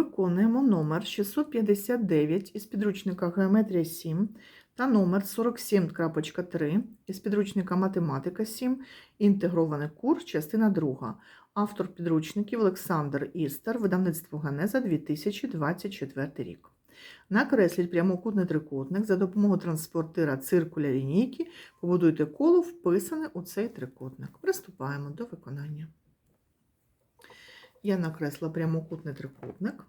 Виконуємо номер 659 із підручника Геометрія 7 та номер 47.3 із підручника Математика 7, інтегрований курс, частина 2. Автор підручників Олександр Істер, видавництво Ганеза 2024 рік. Накресліть прямокутний трикутник за допомогою транспортира циркуля лінійки, побудуйте коло, вписане у цей трикутник. Приступаємо до виконання. Я накресла прямокутний трикутник.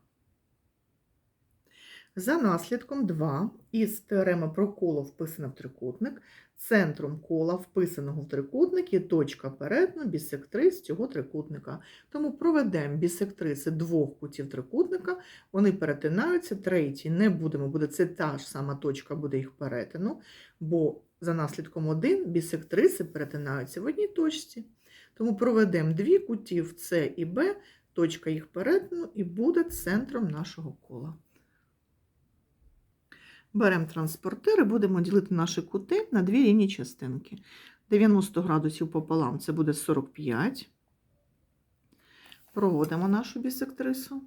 За наслідком 2 із теореми про коло вписане в трикутник, центром кола, вписаного в трикутник, є точка перетину бісектрис цього трикутника. Тому проведемо бісектриси двох кутів трикутника, вони перетинаються, третій не будемо, буде це та ж сама точка буде їх перетину, бо за наслідком 1 бісектриси перетинаються в одній точці. Тому проведемо дві кутів С і Б, точка їх перетину і буде центром нашого кола. Беремо транспортир і будемо ділити наші кути на дві рівні частинки. 90 градусів пополам це буде 45. Проводимо нашу бісектрису.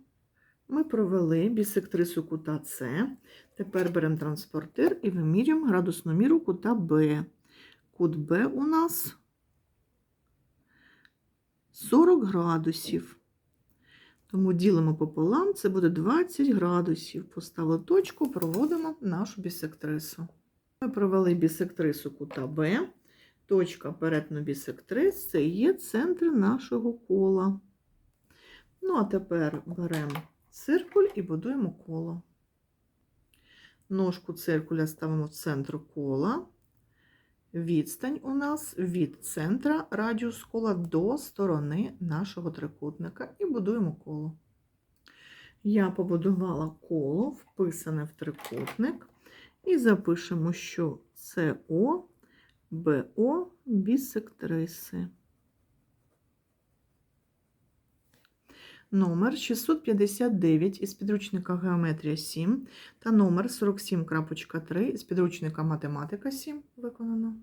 Ми провели бісектрису кута С. Тепер беремо транспортир і вимірюємо градусну міру кута Б. Кут Б у нас 40 градусів. Тому ділимо пополам, це буде 20 градусів. Поставили точку, проводимо нашу бісектрису. Ми провели бісектрису кута Б. Точка перетину бісектрис це є центр нашого кола. Ну, а тепер беремо циркуль і будуємо коло. Ножку циркуля ставимо в центр кола. Відстань у нас від центра радіус кола до сторони нашого трикутника і будуємо коло. Я побудувала коло, вписане в трикутник, і запишемо, що СО, БО бісектриси. Номер 659 із підручника Геометрія 7 та номер 47.3 із підручника Математика 7 виконано.